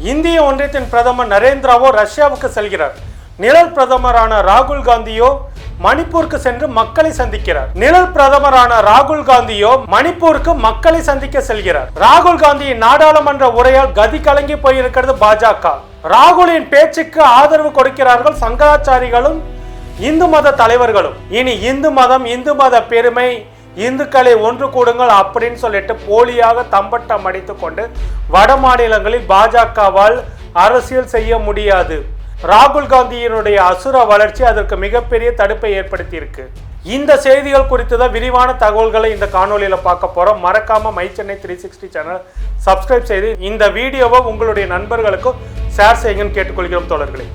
இந்திய ஒன்றியத்தின் பிரதமர் நரேந்திராவோ ரஷ்யாவுக்கு செல்கிறார். நிழல் பிரதமரான ராகுல் காந்தியோ மணிப்பூருக்கு சென்று மக்களை சந்திக்கிறார். நிழல் பிரதமரான ராகுல் காந்தியோ மணிப்பூருக்கு மக்களை சந்திக்க செல்கிறார். ராகுல் காந்தியின் நாடாளுமன்ற உரையால் கதி கலங்கி போயிருக்கிறது பாஜக. ராகுலின் பேச்சுக்கு ஆதரவு கொடுக்கிறார்கள் சங்கராச்சாரிகளும் இந்து மத தலைவர்களும். இனி இந்து மதம் இந்து மத பெருமை இந்துக்களை ஒன்று கூடுங்கள் அப்படின்னு சொல்லிட்டு போலியாக தம்பட்டம் அடித்து கொண்டு வட மாநிலங்களில் பாஜகவால் அரசியல் செய்ய முடியாது. ராகுல் காந்தியினுடைய அசுர வளர்ச்சி அதற்கு மிகப்பெரிய தடுப்பை ஏற்படுத்தியிருக்கு. இந்த செய்திகள் குறித்து தான் விரிவான தகவல்களை இந்த காணொலியில் பார்க்க போகிறோம் மறக்காம my Chennai three sixty channel subscribe செய்து இந்த வீடியோவை உங்களுடைய நண்பர்களுக்கும் ஷேர் செய்யுங்கன்னு கேட்டுக்கொள்கிறோம் தோழர்களே.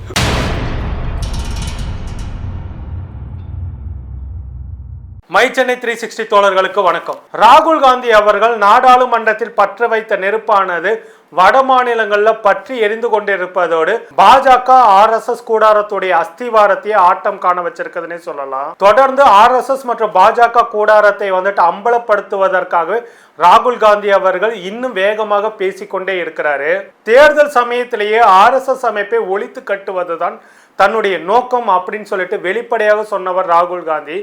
மை சென்னை த்ரீ சிக்ஸ்டி தோழர்களுக்கு வணக்கம். ராகுல் காந்தி அவர்கள் நாடாளுமன்றத்தில் பற்ற வைத்த நெருப்பானது வட மாநிலங்களில் பற்றி எரிந்து கொண்டிருப்பதோடு பாஜக ஆர் எஸ் எஸ் கூடாரத்துடைய அஸ்திவாரத்தையே ஆட்டம் காண வச்சிருக்குதுன்னே சொல்லலாம். தொடர்ந்து ஆர் எஸ் எஸ் மற்றும் பாஜக கூடாரத்தை வந்துட்டு அம்பலப்படுத்துவதற்காக ராகுல் காந்தி அவர்கள் இன்னும் வேகமாக பேசிக்கொண்டே இருக்கிறாரு. தேர்தல் சமயத்திலேயே ஆர் எஸ் எஸ் அமைப்பை ஒழித்து கட்டுவதுதான் தன்னுடைய நோக்கம் அப்படின்னு சொல்லிட்டு வெளிப்படையாக சொன்னவர் ராகுல் காந்தி.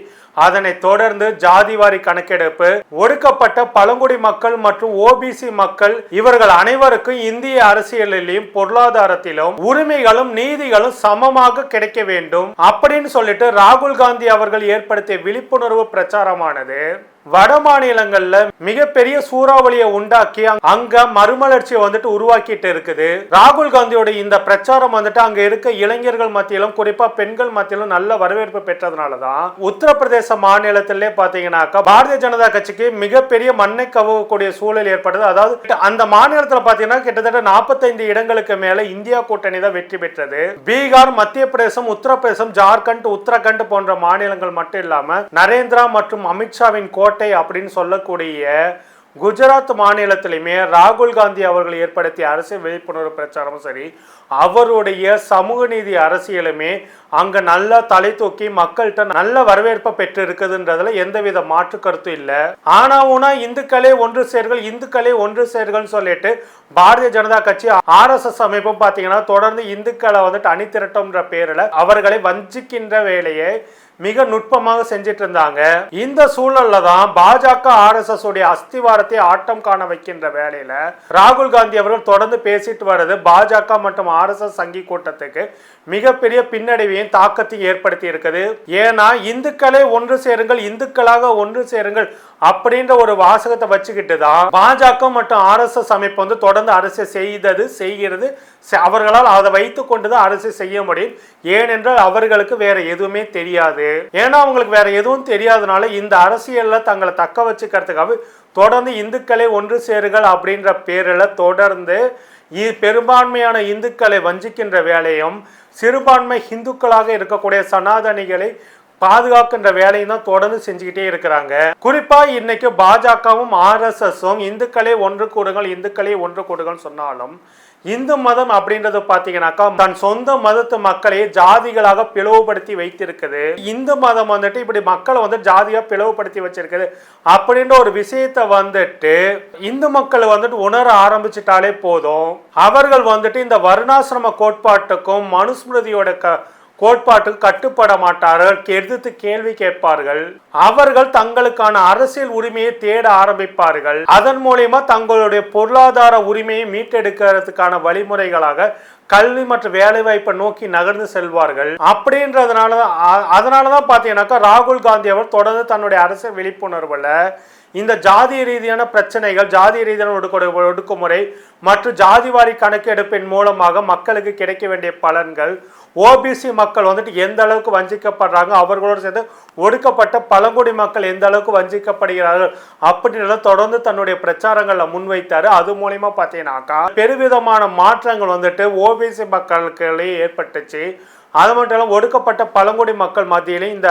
அதனை தொடர்ந்து ஜாதிவாரி கணக்கெடுப்பு ஒடுக்கப்பட்ட பழங்குடி மக்கள் மற்றும் ஓபிசி மக்கள் இவர்கள் அனைவருக்கும் இந்திய அரசியலிலும் பொருளாதாரத்திலும் உரிமைகளும் நீதிகளும் சமமாக கிடைக்க வேண்டும் அப்படின்னு சொல்லிட்டு ராகுல் காந்தி அவர்கள் ஏற்படுத்திய விழிப்புணர்வு பிரச்சாரமானது. வட மாநிலங்கள்ல மிகப்பெரிய சூறாவளியை உண்டாக்கி அங்க மறுமலர்ச்சியை வந்துட்டு உருவாக்கிட்டு இருக்குது. ராகுல் காந்தியோட இந்த பிரச்சாரம் வந்துட்டு அங்க இருக்க இளைஞர்கள் மத்தியிலும் குறிப்பா பெண்கள் மத்தியிலும் நல்ல வரவேற்பு பெற்றதுனாலதான் உத்தரப்பிரதேச மாநிலத்திலே பாத்தீங்கன்னாக்கா பாரதிய ஜனதா கட்சிக்கு மிகப்பெரிய மண்ணை கவக்கூடிய சூழல் ஏற்படுது அதாவது அந்த மாநிலத்துல பாத்தீங்கன்னா கிட்டத்தட்ட நாற்பத்தைந்து இடங்களுக்கு மேல இந்தியா கூட்டணி தான் வெற்றி பெற்றது. பீகார் மத்திய பிரதேசம் உத்தரப்பிரதேசம் ஜார்க்கண்ட் உத்தரகண்ட் போன்ற மாநிலங்கள் மட்டும் இல்லாம நரேந்திரா மற்றும் அமித்ஷாவின் கோட்டை அப்படின்னு சொல்லக்கூடிய குஜராத் மாநிலத்திலையுமே ராகுல் காந்தி அவர்கள் ஏற்படுத்திய அரசியல் விழிப்புணர்வு பிரச்சாரமும் சரி அவருடைய சமூக நீதி அரசியலுமே அங்க நல்லா தலை தூக்கி மக்கள்கிட்ட நல்ல வரவேற்பை பெற்று இருக்குதுன்றதுல எந்தவித மாற்று கருத்தும் இல்லை. ஆனா ஊனா இந்துக்களே ஒன்று சேர்கள் இந்துக்களே ஒன்று சேர்கள்னு சொல்லிட்டு பாரதிய ஜனதா கட்சி ஆர் எஸ் எஸ் அமைப்பும் பார்த்தீங்கன்னா தொடர்ந்து இந்துக்களை வந்துட்டு அணிதிரட்டம்ன்ற பேரில் அவர்களை வஞ்சிக்கின்ற வேலையை மிக நுட்பமாக செஞ்சிட்டு இருந்தாங்க இந்த சூழல்ல தான் பாஜக ஆர்எஸ்எஸ் உடைய அஸ்திவாரத்தை ஆட்டம் காண வைக்கின்ற வேலையில ராகுல் காந்தி அவர்கள் தொடர்ந்து பேசிட்டு வர்றது பாஜக மற்றும் ஆர்எஸ்எஸ் சங்கி கூட்டத்துக்கு மிகப்பெரிய பின்னடைவையும் தாக்கத்தையும் ஏற்படுத்தி இருக்குது. ஏன்னா இந்துக்களே ஒன்று சேருங்கள் இந்துக்களாக ஒன்று சேருங்கள் அப்படின்ற ஒரு வாசகத்தை வச்சுக்கிட்டு தான் பாஜக மற்றும் ஆர்எஸ்எஸ் அமைப்பு வந்து தொடர்ந்து அரசு செய்தது செய்கிறது. செ- அவர்களால் அதை வைத்து கொண்டு தான் அரசு செய்ய முடியும். ஏனென்றால் அவர்களுக்கு வேற எதுவுமே தெரியாது. ஏன்னா அவங்களுக்கு வேற எதுவும் தெரியாதனால இந்த அரசியல்ல தங்களை தக்க வச்சுக்கிறதுக்காக தொடர்ந்து இந்துக்களை ஒன்று சேருங்கள் அப்படின்ற பேரில் தொடர்ந்து பெரும்பான்மையான இந்துக்களை வஞ்சிக்கின்ற வேலையும் சிறுபான்மை இந்துக்களாக இருக்கக்கூடிய சனாதனிகளை பாதுகாக்கின்ற வேலையும் தான் தொடர்ந்து செஞ்சுக்கிட்டே இருக்கிறாங்க. குறிப்பா இன்னைக்கு பாஜகவும் ஆர்எஸ்எஸும் இந்துக்களே ஒன்று கூடுங்கள் இந்துக்களே ஒன்று கூடுங்கள் சொன்னாலும் இந்து மதம் அப்படின்றது பாத்தீங்கன்னாக்கா தன் சொந்த மதத்து மக்களை ஜாதிகளாக பிளவுபடுத்தி வைத்திருக்குது. இந்து மதம் வந்துட்டு இப்படி மக்களை வந்து ஜாதியாக பிளவுபடுத்தி வச்சிருக்குது. அப்படின்ற ஒரு விஷயத்தை வந்துட்டு இந்து மக்கள் வந்துட்டு உணர ஆரம்பிச்சிட்டாலே போதும். அவர்கள் வந்துட்டு இந்த வருணாசிரம கோட்பாட்டுக்கும் மனுஸ்மிருதியோட க கோட்பாட்டுக்கு கட்டுப்பட மாட்டார்கள் எதிர்த்து கேள்வி கேட்பார்கள். அவர்கள் தங்களுக்கான அரசியல் உரிமையை தேட ஆரம்பிப்பார்கள். அதன் மூலயமா தங்களுடைய பொருளாதார உரிமையை மீட்டெடுக்கிறதுக்கான வழிமுறைகளாக கல்வி மற்றும் வேலைவாய்ப்பை நோக்கி நகர்ந்து செல்வார்கள். அப்படின்றதுனால தான் பார்த்தீங்கன்னாக்கா ராகுல் காந்தி அவர் தொடர்ந்து தன்னுடைய அரசியல் விழிப்புணர்வில் இந்த ஜாதி ரீதியான பிரச்சனைகள் ஜாதி ரீதியான ஒடுக்கு ஒடுக்குமுறை மற்றும் ஜாதிவாரி கணக்கெடுப்பின் மூலமாக மக்களுக்கு கிடைக்க வேண்டிய பலன்கள் ஓபிசி மக்கள் வந்துட்டு எந்த அளவுக்கு வஞ்சிக்கப்படுறாங்க அவர்களோடு சேர்ந்து ஒடுக்கப்பட்ட பழங்குடி மக்கள் எந்த அளவுக்கு வஞ்சிக்கப்படுகிறார்கள் அப்படின்றத தொடர்ந்து தன்னுடைய பிரச்சாரங்களில் முன்வைத்தார். அது மூலியமாக பார்த்தீங்கன்னாக்கா பெருவிதமான மாற்றங்கள் வந்துட்டு ஓபிசி மக்களுக்கு ஏற்பட்டுச்சு. அது மட்டும் இல்லாமல் ஒடுக்கப்பட்ட பழங்குடி மக்கள் மத்தியிலே இந்த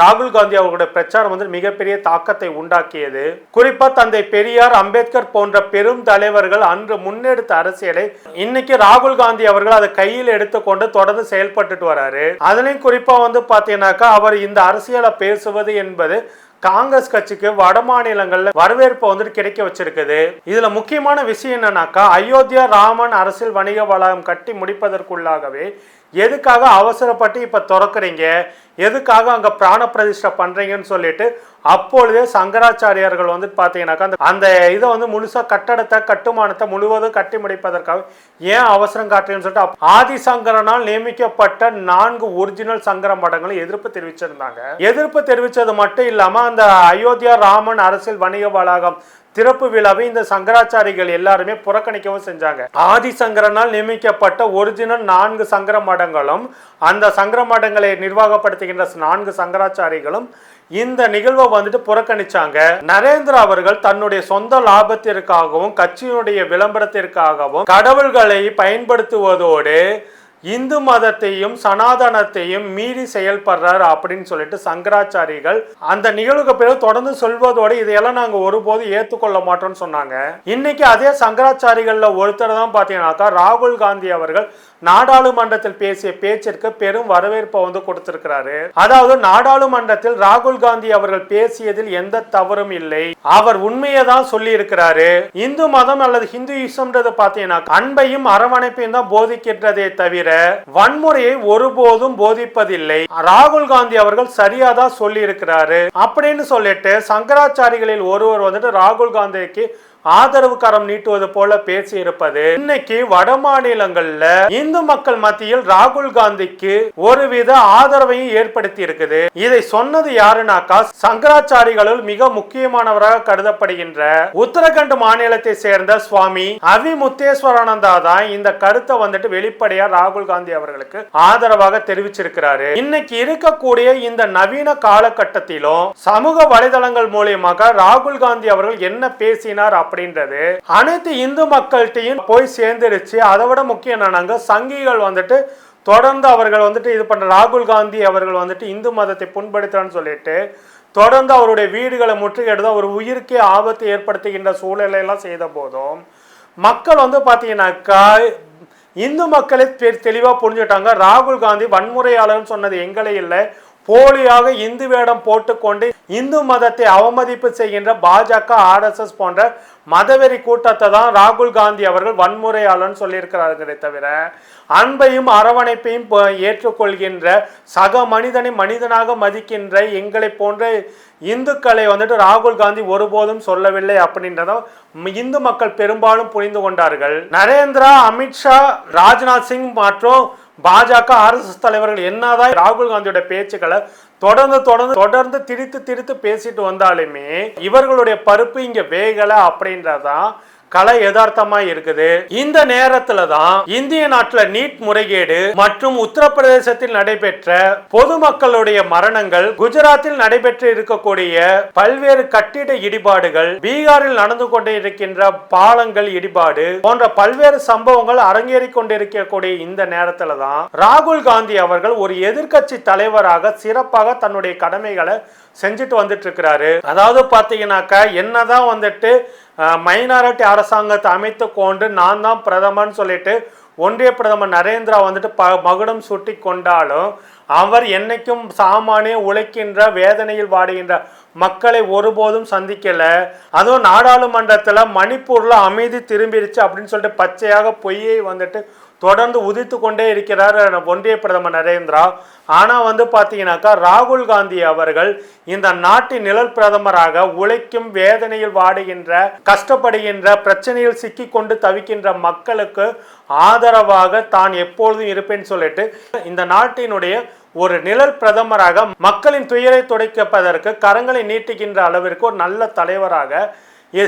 ராகுல் காந்தி அவர்களுடைய பிரச்சாரம் வந்து மிகப்பெரிய தாக்கத்தை உண்டாக்கியது. குறிப்பா தந்தை பெரியார் அம்பேத்கர் போன்ற பெரும் தலைவர்கள் அன்று முன்னெடுத்த அரசியலை இன்னைக்கு ராகுல் காந்தி அவர்கள் அதை கையில் எடுத்துக்கொண்டு தொடர்ந்து செயல்பட்டுட்டு வராரு. அதுலேயும் குறிப்பா வந்து பாத்தீங்கன்னாக்கா அவர் இந்த அரசியலை பேசுவது என்பது காங்கிரஸ் கட்சிக்கு வட மாநிலங்கள்ல வரவேற்பை வந்துட்டு கிடைக்க வச்சிருக்குது. இதுல முக்கியமான விஷயம் என்னன்னாக்கா அயோத்தியா ராமன் அரசியல் வணிக வளாகம் கட்டி முடிப்பதற்குள்ளாகவே எதுக்காக அவசரப்பட்டு இப்போ திறக்கிறீங்க? எதுக்காக அங்கே பிராண பிரதிஷ்டை பண்ணுறீங்கன்னு சொல்லிட்டு அப்பொழுதே சங்கராச்சாரியார்கள் வந்து பார்த்தீங்கன்னாக்கா அந்த- அந்த இதை வந்து முழுசாக கட்டடத்தை கட்டுமானத்தை முழுவதும் கட்டி முடிப்பதற்காக ஏன் அவசரம் காட்டுறேன்னு சொல்லிட்டு ஆதிசங்கரனால் நியமிக்கப்பட்ட நான்கு ஒரிஜினல் சங்கர மடங்களும் எதிர்ப்பு தெரிவிச்சிருந்தாங்க. எதிர்ப்பு தெரிவித்தது மட்டும் இல்லாமல் அந்த அயோத்தியா ராமன் அரசியல் வணிக வளாகம் திறப்பு விழாவை இந்த சங்கராச்சாரிகள் எல்லாருமே புறக்கணிக்கவும் செஞ்சாங்க. ஆதிசங்கரனால் நியமிக்கப்பட்ட ஒரிஜினல் நான்கு சங்கர மடங்களும் அந்த சங்கர மடங்களை நிர்வாகப்படுத்துகின்ற நான்கு சங்கராச்சாரிகளும் இந்த நிகழ்வை வந்துட்டு புறக்கணிச்சாங்க. நரேந்திரா அவர்கள் தன்னுடைய சொந்த லாபத்திற்காகவும் கட்சியினுடைய விளம்பரத்திற்காகவும் கடவுள்களை பயன்படுத்துவதோடு இந்து மதத்தையும் சனாதனத்தையும் மீறி செயல்படுறாரு அப்படின்னு சொல்லிட்டு சங்கராச்சாரிகள் அந்த நிகழ்வுக்கு பிறகு தொடர்ந்து சொல்வதோடு இதையெல்லாம் நாங்க ஒருபோது ஏத்துக்கொள்ள மாட்டோம்னு சொன்னாங்க. இன்னைக்கு அதே சங்கராச்சாரிகள்ல ஒருத்தர் தான் பாத்தீங்கன்னாக்கா ராகுல் காந்தி அவர்கள் நாடாளுமன்றத்தில் பேசிய பேச்சிற்கு பெரும் வரவேற்பை வந்து கொடுத்திருக்கிறாரு. அதாவது நாடாளுமன்றத்தில் ராகுல் காந்தி அவர்கள் பேசியதில் எந்த தவறும் இல்லை. அவர் உண்மையை தான் சொல்லி இருக்கிறாரு இந்து மதம் அல்லது ஹிந்துயிசம்ன்றது பாத்தீங்கன்னா அன்பையும் அரவணைப்பையும் தான் போதிக்கின்றதே தவிர வன்முறையை ஒருபோதும் போதிப்பதில்லை. ராகுல் காந்தி அவர்கள் சரியாதான் சொல்லி இருக்கிறாரு அப்படின்னு சொல்லிட்டு சங்கராச்சாரிகளில் ஒருவர் வந்துட்டு ராகுல் காந்திக்கு ஆதரவு கரம் நீட்டுவது போல பேசி இருப்பது இன்னைக்கு வட மாநிலங்கள்ல இந்து மக்கள் மத்தியில் ராகுல் காந்திக்கு ஒருவித ஆதரவையும் ஏற்படுத்தி இருக்குது. இதை சொன்னது யாருனாக்கா சங்கராச்சாரிகளுள் மிக முக்கியமானவராக கருதப்படுகின்ற உத்தரகண்ட் மாநிலத்தை சேர்ந்த சுவாமி அவி முத்தேஸ்வரானந்தா தான் இந்த கருத்தை வந்துட்டு வெளிப்படையா ராகுல் காந்தி அவர்களுக்கு ஆதரவாக தெரிவிச்சிருக்கிறாரு. இன்னைக்கு இருக்கக்கூடிய இந்த நவீன காலகட்டத்திலும் சமூக வலைதளங்கள் மூலியமாக ராகுல் காந்தி அவர்கள் என்ன பேசினார் அப்படி அப்படின்றது. அனைத்து இந்து மக்கள்கிட்டையும் போய் சேர்ந்துருச்சு. அதை விட முக்கியம் என்னன்னாங்க சங்கிகள் வந்துட்டு தொடர்ந்து அவர்கள் வந்துட்டு இது பண்ணுற ராகுல் காந்தி அவர்கள் வந்துட்டு இந்து மதத்தை புண்படுத்துறான்னு சொல்லிட்டு தொடர்ந்து அவருடைய வீடுகளை முற்றுகையிடுதோ ஒரு உயிருக்கே ஆபத்து ஏற்படுத்துகின்ற சூழலை எல்லாம் செய்த போதும் மக்கள் வந்து பார்த்தீங்கன்னாக்கா இந்து மக்களே தெளிவாக தெளிவா புரிஞ்சுட்டாங்க ராகுல் காந்தி வன்முறையாளர்னு சொன்னது எங்களை இல்லை. போலியாக இந்து வேடம் போட்டுக்கொண்டு இந்து மதத்தை அவமதிப்பு செய்கின்ற பாஜக ஆர்எஸ்எஸ் போன்ற மதவெறி கூட்டத்தை தான் ராகுல் காந்தி அவர்கள் வன்முறையாளர்னு சொல்லியிருக்கிறார்களே தவிர அன்பையும் அரவணைப்பையும் ஏற்றுக்கொள்கின்ற சக மனிதனை மனிதனாக மதிக்கின்ற எங்களை போன்ற இந்துக்களை வந்துட்டு ராகுல் காந்தி ஒருபோதும் சொல்லவில்லை அப்படின்றத இந்து மக்கள் பெரும்பாலும் புரிந்து கொண்டார்கள். நரேந்திரா அமித்ஷா ராஜ்நாத் சிங் மற்றும் பாஜக ஆர்எஸ்எஸ் தலைவர்கள் என்னதான் ராகுல் காந்தியோட பேச்சுக்களை தொடர்ந்து தொடர்ந்து தொடர்ந்து திரித்து திரித்து பேசிட்டு வந்தாலுமே இவர்களுடைய பருப்பு இங்க வேகலை அப்படின்றதான் கலை யதார்த்தமா இருக்குது. இந்த நேரத்துல தான் இந்திய நாட்டுல நீட் முறைகேடு மற்றும் உத்தரப்பிரதேசத்தில் நடைபெற்ற பொதுமக்களுடைய மரணங்கள் குஜராத்தில் நடைபெற்று இருக்கக்கூடிய பல்வேறு கட்டிட இடிபாடுகள் பீகாரில் நடந்து கொண்டு இருக்கின்ற பாலங்கள் இடிபாடு போன்ற பல்வேறு சம்பவங்கள் அரங்கேறி கொண்டிருக்கக்கூடிய இந்த நேரத்துல தான் ராகுல் காந்தி அவர்கள் ஒரு எதிர்க்கட்சி தலைவராக சிறப்பாக தன்னுடைய கடமைகளை செஞ்சுட்டு வந்துட்டு இருக்கிறாரு. அதாவது பாத்தீங்கன்னாக்கா என்னதான் வந்துட்டு மைனாரிட்டி அரசாங்கத்தை அமைத்து கொண்டு நான் தான் பிரதமர்னு சொல்லிட்டு ஒன்றிய பிரதமர் நரேந்திரா வந்துட்டு ப மகுடம் சுட்டி கொண்டாலும் அவர் என்னைக்கும் சாமானே உழைக்கின்ற வேதனையில் வாடுகின்ற மக்களை ஒருபோதும் சந்திக்கலை. அதுவும் நாடாளுமன்றத்தில் மணிப்பூரில் அமைதி திரும்பிடுச்சு அப்படின்னு சொல்லிட்டு பச்சையாக பொய்யை வந்துட்டு தொடர்ந்து உதித்து கொண்டே இருக்கிறார் ஒன்றிய பிரதமர் நரேந்திரா. ஆனால் வந்து பார்த்தீங்கன்னாக்கா ராகுல் காந்தி அவர்கள் இந்த நாட்டின் நிழல் பிரதமராக உழைக்கும் வேதனையில் வாடுகின்ற கஷ்டப்படுகின்ற பிரச்சனையில் சிக்கி கொண்டு தவிக்கின்ற மக்களுக்கு ஆதரவாக தான் எப்பொழுதும் இருப்பேன்னு சொல்லிட்டு இந்த நாட்டினுடைய ஒரு நிழல் பிரதமராக மக்களின் துயரை துடைக்கப்பதற்கு கரங்களை நீட்டுகின்ற அளவிற்கு ஒரு நல்ல தலைவராக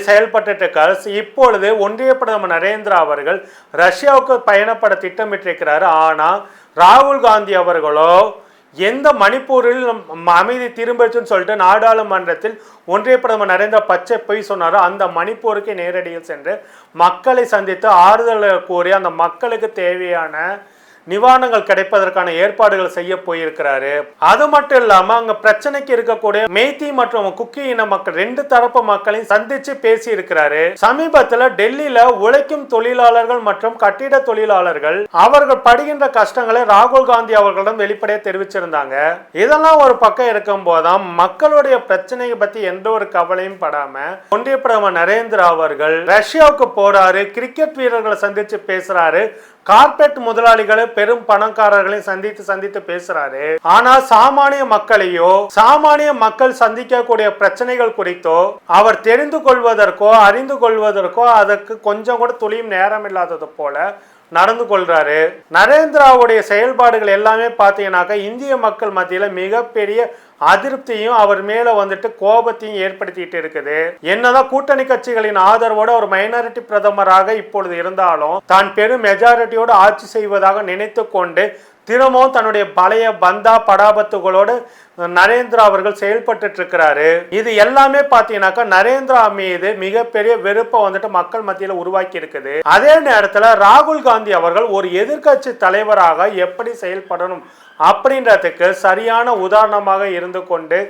செயல்பட்டு இருக்காரு இப்பொழுது ஒன்றிய பிரதமர் நரேந்திரா அவர்கள் ரஷ்யாவுக்கு பயணப்பட திட்டமிட்டிருக்கிறாரு. ஆனால் ராகுல் காந்தி அவர்களோ எந்த மணிப்பூரில் அமைதி திரும்பிச்சுன்னு சொல்லிட்டு நாடாளுமன்றத்தில் ஒன்றிய பிரதமர் நரேந்திர பச்சை பொய் சொன்னாரோ. அந்த மணிப்பூருக்கு நேரடியில் சென்று மக்களை சந்தித்து ஆறுதல் கூறி அந்த மக்களுக்கு தேவையான நிவாரணங்கள் கிடைப்பதற்கான ஏற்பாடுகள் செய்ய போயிருக்கிறாரு. அது மட்டும் இல்லாம அங்க பிரச்சனைக்கு இருக்கக்கூடிய மெய்தி மற்றும் குக்கி இன மக்கள் ரெண்டு தரப்பு மக்களையும் சந்திச்சு பேசி இருக்கிறாரு சமீபத்துல டெல்லியில உழைக்கும் தொழிலாளர்கள் மற்றும் கட்டிட தொழிலாளர்கள் அவர்கள் படுகின்ற கஷ்டங்களை ராகுல் காந்தி அவர்களிடம் வெளிப்படையாக தெரிவிச்சிருந்தாங்க. இதெல்லாம் ஒரு பக்கம் இருக்கும் போதாம் மக்களுடைய பிரச்சனையை பத்தி எந்த ஒரு கவலையும் படாம ஒன்றிய பிரதமர் நரேந்திரா அவர்கள் ரஷ்யாவுக்கு போறாரு. கிரிக்கெட் வீரர்களை சந்திச்சு பேசுறாரு. கார்பரேட் முதலாளிகளை பெரும் பணக்காரர்களையும் சந்தித்து சந்தித்து பேசுறாரு. ஆனா சாமானிய மக்களையோ சாமானிய மக்கள் சந்திக்கக்கூடிய பிரச்சனைகள் குறித்தோ அவர் தெரிந்து கொள்வதற்கோ அறிந்து கொள்வதற்கோ அதற்கு கொஞ்சம் கூட துளியும் நேரம் இல்லாதது போல நடந்து கொள்றாரு. நரேந்திராவுடைய செயல்பாடுகள் எல்லாமே பார்த்தீங்கன்னாக்கா இந்திய மக்கள் மத்தியில மிகப்பெரிய அதிருப்தியும் அவர் மேல வந்துட்டு கோபத்தையும் ஏற்படுத்திட்டு இருக்குது. என்னதான் கூட்டணி கட்சிகளின் ஆதரவோடு ஒரு மைனாரிட்டி பிரதமராக இப்பொழுது இருந்தாலும் தான் பெரும் மெஜாரிட்டியோடு ஆட்சி செய்வதாக நினைத்து கொண்டு தினமும் தன்னுடைய பழைய பந்தா படாபத்துகளோடு நரேந்திரா அவர்கள் செயல்பட்டு இருக்கிறாரு இது எல்லாமே பாத்தீங்கன்னாக்கா நரேந்திரா மீது மிகப்பெரிய வெறுப்பை வந்துட்டு மக்கள் மத்தியில உருவாக்கி இருக்குது அதே நேரத்துல ராகுல் காந்தி அவர்கள் ஒரு எதிர்க்கட்சி தலைவராக எப்படி செயல்படணும் அப்படின்றதுக்கு சரியான உதாரணமாக இருந்து கொண்டு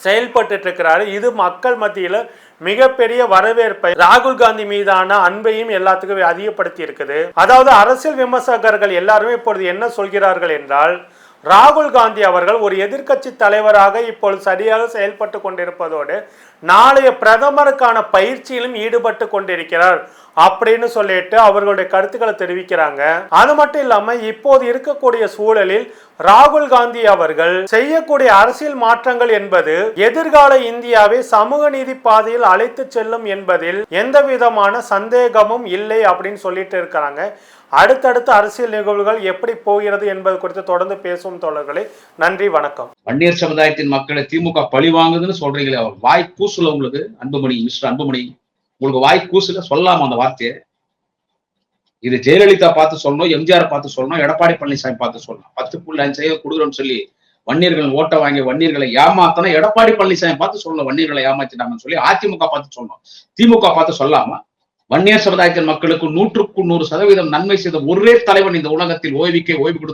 செயல்பட்டு இருக்கிறாரு இது மக்கள் மத்தியில மிகப்பெரிய வரவேற்பை ராகுல் காந்தி மீதான அன்பையும் எல்லாத்துக்கும் அதிகப்படுத்தி இருக்குது. அதாவது அரசியல் விமர்சகர்கள் எல்லாருமே இப்பொழுது என்ன சொல்கிறார்கள் என்றால் ராகுல் காந்தி அவர்கள் ஒரு எதிர்க்கட்சி தலைவராக இப்பொழுது சரியாக செயல்பட்டு கொண்டிருப்பதோடு நாளைய பிரதமருக்கான பயிற்சியிலும் ஈடுபட்டு கொண்டிருக்கிறார் அப்படின்னு சொல்லிட்டு அவர்களுடைய கருத்துக்களை தெரிவிக்கிறாங்க. அது மட்டும் இல்லாம இப்போது இருக்கக்கூடிய சூழலில் ராகுல் காந்தி அவர்கள் செய்யக்கூடிய அரசியல் மாற்றங்கள் என்பது எதிர்கால இந்தியாவை சமூக நீதி பாதையில் அழைத்து செல்லும் என்பதில் எந்த விதமான சந்தேகமும் இல்லை அப்படின்னு சொல்லிட்டு இருக்கிறாங்க. அடுத்தடுத்த அரசியல் நிகழ்வுகள் எப்படி போகிறது என்பது குறித்து தொடர்ந்து பேசும் தோழர்களே. நன்றி வணக்கம். வன்னியர் சமுதாயத்தின் மக்களை திமுக பழி வாங்குதுன்னு சொல்றீங்களே வாய் கூசுல உங்களுக்கு அன்புமணி மிஸ்டர் அன்புமணி உங்களுக்கு வாய் கூசுல சொல்லாம அந்த வார்த்தையை? இது ஜெயலலிதா பார்த்து சொல்லணும் எம்ஜிஆர் பார்த்து சொல்லணும் எடப்பாடி பழனிசாமி பார்த்து சொல்லணும். பத்து புள்ளி அஞ்சு சதவீதம் கொடுக்குறோம்னு சொல்லி வன்னியர்கள் ஓட்ட வாங்கி வன்னியர்களை ஏமாத்தணும் எடப்பாடி பழனிசாமி பார்த்து சொல்லணும் வன்னியர்களை ஏமாத்திட்டாங்கன்னு சொல்லி அதிமுக பார்த்து சொல்லணும். திமுக பார்த்து சொல்லாமா? வன்னியர் சமுதாயத்தின் மக்களுக்கு நூற்றுக்கு நூறு சதவீதம் நன்மை செய்த ஒரே தலைவன் இந்த உலகத்தில் ஓய்வுக்கே ஓய்வு கொடுத்து